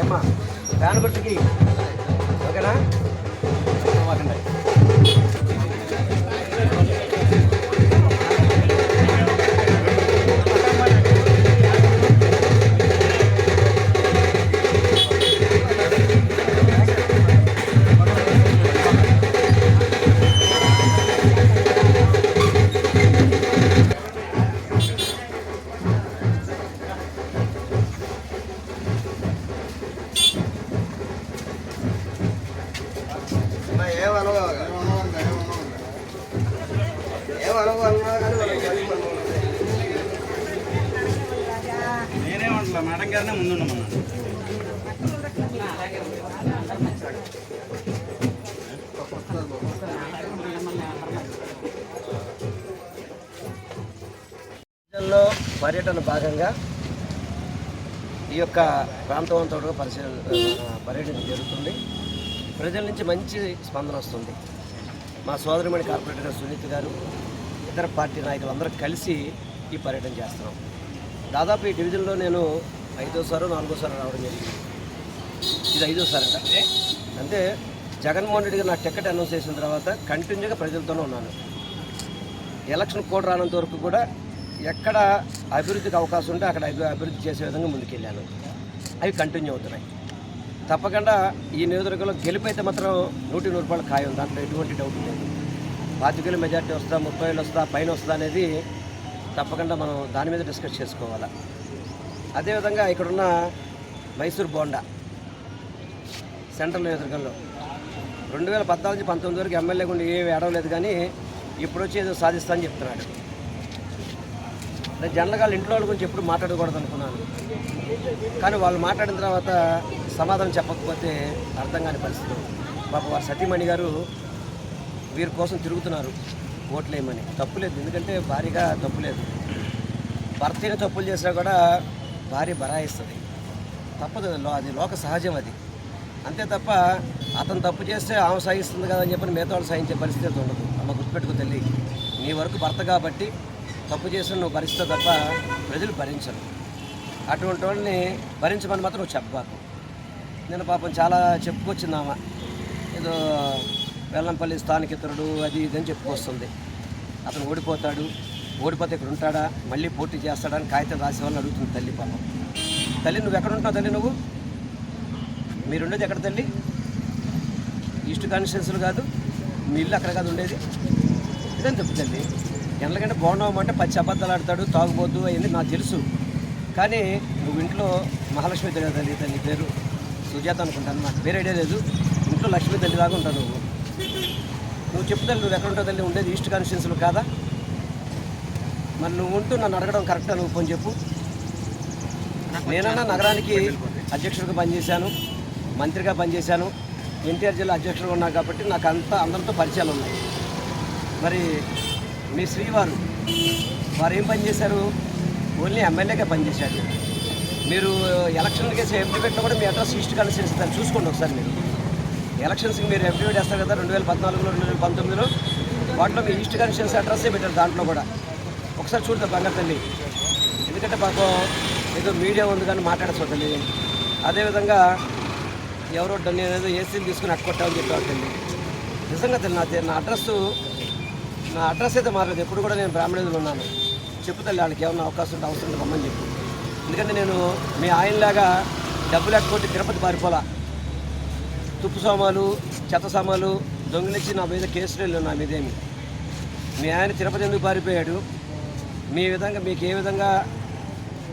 ఏమ్మా దాన్ని బట్టికి ఓకేనా? నేనే ఉంటా మేడం గారినే ముందుండమన్నా పర్యటన భాగంగా ఈ యొక్క ప్రాంతం అంతా పరిశీలన పర్యటన జరుగుతుంది. ప్రజల నుంచి మంచి స్పందన వస్తుంది. మా సోదరిమణి కార్పొరేటర్ సునీత్ గారు ఇతర పార్టీ నాయకులు అందరూ కలిసి ఈ పర్యటన చేస్తున్నాం. దాదాపు ఈ డివిజన్లో నేను ఐదోసారో నాలుగోసారి రావడం జరిగింది. ఇది ఐదోసారి అంట. అంటే జగన్మోహన్ రెడ్డి గారు నా టికెట్ అనౌన్స్ చేసిన తర్వాత కంటిన్యూగా ప్రజలతోనే ఉన్నాను. ఎలక్షన్ కోడ్ రానంత వరకు కూడా ఎక్కడ అభివృద్ధికి అవకాశం ఉంటే అక్కడ అభివృద్ధి చేసే విధంగా ముందుకెళ్ళాను. అవి కంటిన్యూ అవుతున్నాయి. తప్పకుండా ఈ నియోజకవర్గంలో గెలిపైతే మాత్రం నూటి నూరు రూపాయలు ఖాయం. దాంట్లో ఎటువంటి డౌట్ లేదు. పాతికేళ్ళు మెజార్టీ వస్తా ముప్పై ఏళ్ళు వస్తా పైన వస్తా అనేది తప్పకుండా మనం దాని మీద డిస్కస్ చేసుకోవాలి. అదేవిధంగా ఇక్కడున్న మైసూర్ బోండా సెంట్రల్ నియోజకవర్గంలో రెండు వేల పద్నాలుగు నుంచి పంతొమ్మిది వరకు ఎమ్మెల్యే గుండి ఏమి ఏడవలేదు కానీ ఇప్పుడు వచ్చి ఏదో సాధిస్తా అని చెప్తున్నాడు. నేను జనరల్గా ఇంట్లో వాళ్ళ గురించి ఎప్పుడు మాట్లాడకూడదు అనుకున్నాను. కానీ వాళ్ళు మాట్లాడిన తర్వాత సమాధానం చెప్పకపోతే అర్థం కాని పరిస్థితి. పాప వారు సతీమణి గారు వీరి కోసం తిరుగుతున్నారు. ఓట్లేయమని. తప్పు లేదు. ఎందుకంటే భారీగా తప్పు లేదు. భర్తని తప్పులు చేసినా కూడా భార్య బరాయిస్తుంది తప్పదు. అది లో- అది లోక సహజం అది. అంతే తప్ప అతను తప్పు చేస్తే ఆమె సహిస్తుంది కదా అని చెప్పి మిగతా వాళ్ళు సహించే పరిస్థితి అయితే ఉండదు. అమ్మ గుర్తుపెట్టుకో తల్లి. నీ వరకు భర్త కాబట్టి తప్పు చేసిన నువ్వు భరిస్తావు తప్ప ప్రజలు భరించరు. అటువంటి వాళ్ళని భరించమని మాత్రం నువ్వు చెప్పబాకు. నేను పాపం చాలా చెప్పుకొచ్చింది ఆమె. ఏదో వెల్లంపల్లి స్థానికితరుడు అది ఇది అని చెప్పుకొస్తుంది అతను ఓడిపోతాడు. ఓడిపోతే ఇక్కడ ఉంటాడా? మళ్ళీ పోటీ చేస్తాడా అని కాగితం రాసేవాళ్ళని అడుగుతుంది తల్లి పాపం. తల్లి నువ్వు ఎక్కడ ఉంటావు తల్లి నువ్వు? మీరుండేది ఎక్కడ తల్లి? ఈస్ట్ కాన్స్టిట్యున్సీలు కాదు మీ ఇల్లు అక్కడ కాదు ఉండేది. ఇదని చెప్పు తల్లి? ఎందుకంటే బాగున్నావు అంటే పచ్చి అబద్ధాలు ఆడతాడు తాగుబోద్దు అయ్యింది నాకు తెలుసు. కానీ నువ్వు ఇంట్లో మహాలక్ష్మి తల్లి తల్లి తల్లి పేరు. సుజాత అనుకుంటాను నాకు పేరు ఐడియా లేదు. ఇంట్లో లక్ష్మీ తల్లి దాకా ఉంటావు నువ్వు. నువ్వు చెప్పు నువ్వు ఎక్కడ తల్లి? ఉండేది ఈస్ట్ కాన్స్టిట్యున్సీలు కాదా? మరి నువ్వు ఉంటూ నన్ను అడగడం కరెక్టా నువ్వు? కొంచెం చెప్పు. నేనన్నా నగరానికి అధ్యక్షుడిగా పనిచేశాను మంత్రిగా పనిచేశాను ఎన్టీఆర్ జిల్లా అధ్యక్షుడిగా ఉన్నా కాబట్టి నాకు అంతా అందరితో పరిచయాలు ఉన్నాయి. మరి మీ శ్రీవారు వారు ఏం పనిచేశారు ఓన్లీ ఎమ్మెల్యేగా పనిచేశారు మీరు ఎలక్షన్కి వేసే ఎఫ్డివేట్లో కూడా మీ అడ్రస్ ఈస్ట్ కాన్స్టిట్యూన్సీ దాన్ని చూసుకోండి ఒకసారి మీరు. ఎలక్షన్స్కి మీరు ఎఫిడేవిట్ వేస్తారు కదా రెండు వేల పద్నాలుగులో రెండు వేల పంతొమ్మిదిలో? వాటిలో మీ ఈస్ట్ కాన్స్టిట్యూన్సీ అడ్రస్సే పెట్టారు దాంట్లో కూడా? ఒకసారి చూడతా బంగారు తల్లి. ఎందుకంటే పాపం ఏదో మీడియా ఉంది కానీ మాట్లాడచ్చు తల్లి. అదేవిధంగా ఎవరో డన్ ఏదో ఏసీలు తీసుకుని అట్టుకొట్టామని చెప్పేవారు తల్లి. నిజంగా తల్లి నా నా అడ్రస్ నా అడ్రస్ అయితే మారలేదు. ఎప్పుడు కూడా నేను బ్రాహ్మణులు ఉన్నాను. చెప్పు తల్లి వాళ్ళకి ఏమన్నా అవకాశం ఉంటే అవసరం రమ్మని చెప్పు. ఎందుకంటే నేను మీ ఆయనలాగా డబ్బులు ఎక్కొట్టి తిరుపతి పారిపోలా. తుప్పు సామాలు చెత్త సామాలు దొంగిలించి నా మీద కేసులు నా మీదేమి మీ ఆయన తిరుపతి ఎందుకు పారిపోయాడు? మీ విధంగా మీకు ఏ విధంగా?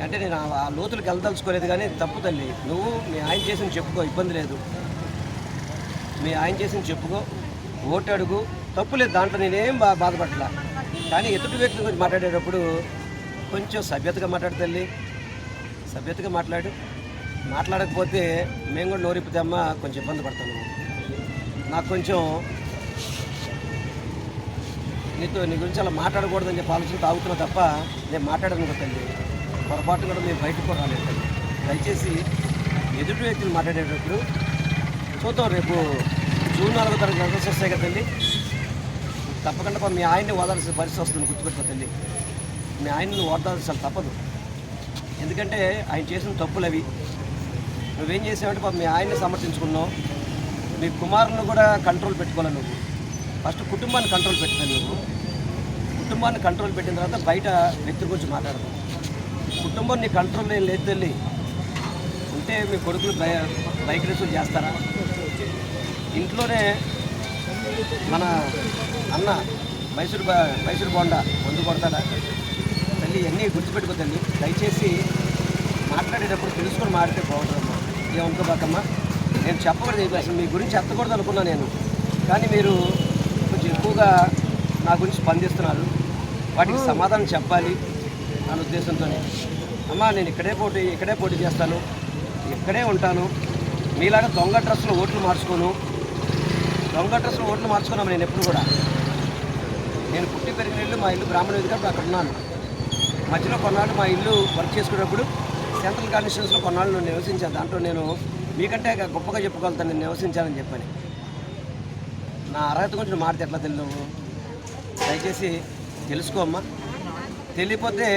అంటే నేను ఆ- ఆ లోతులకు వెళ్ళదలుచుకోలేదు కానీ తప్పు తల్లి. నువ్వు మీ ఆయన చేసిన చెప్పుకో ఇబ్బంది లేదు. మీ ఆయన చేసిన చెప్పుకో ఓటు అడుగు. తప్పు లేదు దాంట్లో నేనేం బా బాధపడలా కానీ ఎదుటి వ్యక్తి గురించి మాట్లాడేటప్పుడు కొంచెం సభ్యతగా మాట్లాడు తల్లి. సభ్యతగా మాట్లాడు. మాట్లాడకపోతే మేము కూడా నోరిప్పితే అమ్మ కొంచెం ఇబ్బంది పడతాను. నాకు కొంచెం నీతో నీ గురించి అలా మాట్లాడకూడదని చెప్పి ఆలోచన తాగుతున్నా తప్ప నేను మాట్లాడను తల్లి. పొరపాటు కూడా మేము బయటకు కూడా రాలేదు దయచేసి ఎదుటి వ్యక్తులు మాట్లాడేటప్పుడు చూద్దాం రేపు జూన్ నాలుగో తారీఖు రిజల్ట్స్ వస్తాయి కదా తల్లి. తప్పకుండా మీ ఆయన్ని ఓదాల్సిన పరిస్థితి వస్తుంది గుర్తుపెట్టుకో తల్లి. మీ ఆయన్ని ఓదాల్సిన తప్పదు. ఎందుకంటే ఆయన చేసిన తప్పులు అవి. నువ్వేం చేసావంటే పాప మీ ఆయన్ని సమర్థించుకున్నావు. మీ కుమారుని కూడా కంట్రోల్ పెట్టుకోవాలి నువ్వు. ఫస్ట్ కుటుంబాన్ని కంట్రోల్ పెట్టుకోవాలి నువ్వు. కుటుంబాన్ని కంట్రోల్ పెట్టిన తర్వాత బయట వ్యక్తి గురించి మాట్లాడదు. కుటుంబం నీ కంట్రోల్ లేదు తల్లి. ఉంటే మీ కొడుకులు బై బైక్ రేసులు చేస్తారా? ఇంట్లోనే మన అన్న మైసూరు మైసూరు బోండా ముందు కొడతాడా? తల్లి ఇవన్నీ గుర్తుపెట్టుకో తల్లి. దయచేసి మాట్లాడేటప్పుడు తెలుసుకొని మాట్లాడితే బాగుంటుందమ్మా. ఏమనుకోబాకమ్మా నేను చెప్పకూడదు అసలు మీ గురించి ఎత్తకూడదు అనుకున్నా నేను. కానీ మీరు కొంచెం ఎక్కువగా నా గురించి స్పందిస్తున్నారు. వాటికి సమాధానం చెప్పాలి అనే ఉద్దేశంతోనే. అమ్మా నేను ఇక్కడే పోటీ ఇక్కడే పోటీ చేస్తాను. ఇక్కడే ఉంటాను. మీలాగా దొంగ డ్రెస్సులో ఓట్లు మార్చుకోను. దొంగ డ్రెస్సులో ఓట్లు మార్చుకున్నాము నేను ఎప్పుడు కూడా. నేను పుట్టి పెరిగిన ఇల్లు మా ఇల్లు బ్రాహ్మణ కాబట్టి అక్కడ ఉన్నాను. మధ్యలో కొన్నాళ్ళు మా ఇల్లు వర్క్ చేసుకునేటప్పుడు సెంట్రల్ కాన్స్టిట్యూన్స్లో కొన్నాళ్ళు నేను నివసించాను దాంట్లో నేను మీకంటే గొప్పగా చెప్పుకోగలుగుతాను నేను నివసించానని చెప్పని. నా అర్హత గురించి నువ్వు మాట్లాడితే ఎట్లా తెలియవు దయచేసి తెలుసుకోమ్మా తెలియపోతే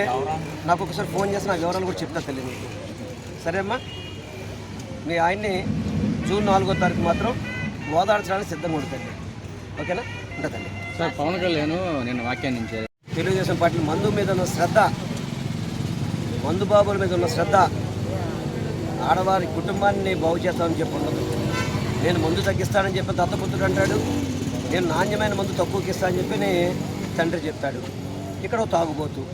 నాకు ఒకసారి ఫోన్ చేసి నా వివరాలు కూడా చెప్తా తెలియదు సరే అమ్మా. మీ ఆయన్ని జూన్ నాలుగో తారీఖు మాత్రం ఓదార్చడానికి సిద్ధంగా ఉంటుంది ఓకేనా? ఉంటుందండి సార్ పవన్ కళ్యాణ్ నేను వ్యాఖ్యానించారు తెలుగుదేశం పార్టీ మందు మీద ఉన్న శ్రద్ధ మందుబాబుల మీద ఉన్న శ్రద్ధ ఆడవారి కుటుంబాన్ని బాగు చేస్తామని చెప్పి ఉండదు నేను మందు తగ్గిస్తానని చెప్పి దత్తపుత్రుడు అంటాడు. నేను నాణ్యమైన మందు తక్కువకి ఇస్తానని చెప్పి తండ్రి చెప్తాడు. ఇక్కడ తాగుబోతు.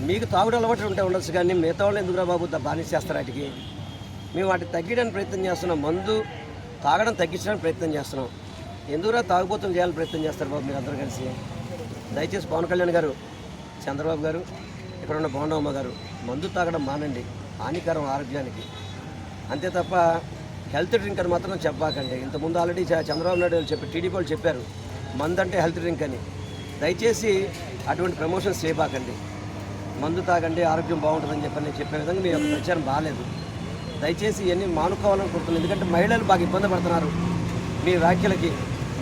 మీకు తాగుడు అలవాటు ఉంటే ఉండొచ్చు కానీ మిగతా వాళ్ళు ఎందుకురా బాబు ద- బానిస చేస్తారు వాటికి? మేము వాటిని తగ్గించడానికి ప్రయత్నం చేస్తున్నాం. మందు తాగడం తగ్గించడానికి ప్రయత్నం చేస్తున్నాం. ఎందుకురా తాగుబోతులు చేయాలని ప్రయత్నం చేస్తారు బాబు మీరు అందరూ కలిసి? దయచేసి పవన్ కళ్యాణ్ గారు చంద్రబాబు గారు ఇక్కడ ఉన్న బోండమ్మ గారు మందు తాగడం మానండి. హానికరం ఆరోగ్యానికి. అంతే తప్ప హెల్త్ డ్రింక్ అని మాత్రం చెప్పాకండి. ఇంతకుముందు ఆల్రెడీ చంద్రబాబు నాయుడు వాళ్ళు చెప్పి టీడీపీ వాళ్ళు చెప్పారు. మందు అంటే హెల్త్ డ్రింక్ అని. దయచేసి అటువంటి ప్రమోషన్స్ చేయబాకండి. మందు తాగండి ఆరోగ్యం బాగుంటుందని చెప్పని నేను చెప్పే విధంగా మీ యొక్క ప్రచారం బాగాలేదు దయచేసి ఇవన్నీ మానుకోవాలనుకుంటున్నాను ఎందుకంటే మహిళలు బాగా ఇబ్బంది పడుతున్నారు. మీ వ్యాఖ్యలకి.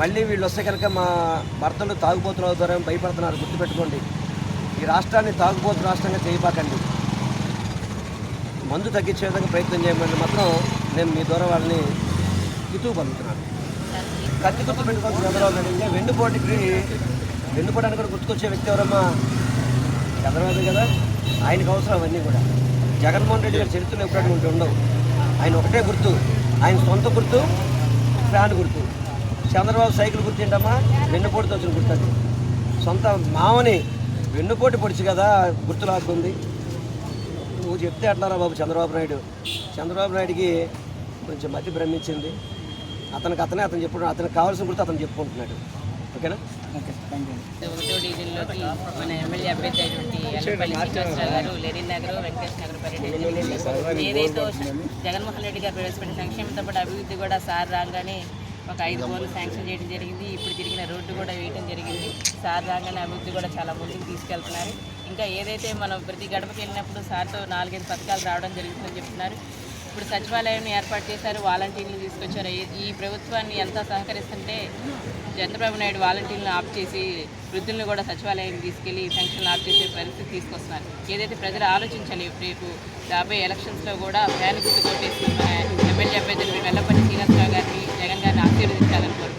మళ్ళీ వీళ్ళు వస్తే కనుక మా భర్తలు తాగుబోతులు అవుతారని భయపడుతున్నారు. గుర్తుపెట్టుకోండి. ఈ రాష్ట్రాన్ని తాగుబోతు రాష్ట్రంగా చేయబాకండి. మందు తగ్గించే విధంగా ప్రయత్నం చేయమని మాత్రం నేను మీ ద్వారా వాళ్ళని ఇతూ పలుకుతున్నాను. కత్తి గుర్తు పెట్టుకోవాల్సిన చంద్రబాబు నాయుడు ఇంకా వెన్నుపోటుకి వెన్నుపోవడానికి కూడా గుర్తుకొచ్చే వ్యక్తి ఎవరమ్మా? చంద్రబాబు కదా? ఆయనకు అవసరం అవన్నీ కూడా. జగన్మోహన్ రెడ్డి గారి చరిత్రలో ఎప్పుడైనా ఉండవు. ఆయన ఒకటే గుర్తు ఆయన సొంత గుర్తు ఫ్యాన్ గుర్తు. చంద్రబాబు సైకిల్ గుర్తు ఏంటమ్మా? వెన్నుపోటుతో వచ్చిన గుర్తు అది. సొంత మామని వెన్నుపోటు పొడిచి కదా గుర్తు లాక్కుంది నువ్వు చెప్తే అట్లారా బాబు చంద్రబాబు నాయుడు? చంద్రబాబు నాయుడికి కొంచెం మతి భ్రమించింది. అతనికి అతనే అతను చెప్పు అతనికి కావాల్సిన గుర్తు అతను చెప్పుకుంటున్నాడు. ఓకేనా? Okay thank you. ఒకటో డివిజన్లోకి మన ఎమ్మెల్యే అభ్యర్థి అయినటువంటి ఎల్లపల్లి శ్రీనివాసరావు గారు లెనిన్ నగర్ వెంకటేష్ నగర్ పర్యటన జరిగింది ఏదైతే జగన్మోహన్ రెడ్డి గారు ప్రవేశపెట్టిన సంక్షేమంతో పాటు అభివృద్ధి కూడా సార్ రాగానే ఒక ఐదు కోట్లు శాంక్షన్ చేయడం జరిగింది. ఇప్పుడు తిరిగిన రోడ్డు కూడా వేయడం జరిగింది. సార్ రాగానే అభివృద్ధి కూడా చాలా ముందుకు తీసుకెళ్తున్నారు. ఇంకా ఏదైతే మనం ప్రతి గడపకి వెళ్ళినప్పుడు సార్తో నాలుగైదు పథకాలు రావడం జరుగుతుందని చెప్తున్నారు. ఇప్పుడు సచివాలయం ఏర్పాటు చేశారు. వాలంటీర్లు తీసుకొచ్చారు. ఈ- ప్రభుత్వాన్ని ఎంత సహకరిస్తుంటే చంద్రబాబు నాయుడు వాలంటీర్లను ఆఫ్ చేసి వృద్ధులను కూడా సచివాలయానికి తీసుకెళ్ళి ఫంక్షన్లు ఆఫ్ చేసే పరిస్థితి తీసుకొస్తున్నారు. ఏదైతే ప్రజలు ఆలోచించాలి రేపు రాబోయే ఎలక్షన్స్లో కూడా ఫ్యాన్ గుర్తు కొట్టేసి మన ఎమ్మెల్యే అభ్యర్థులు వెల్లపల్లి യൂട്യൂബ് ചാനൽ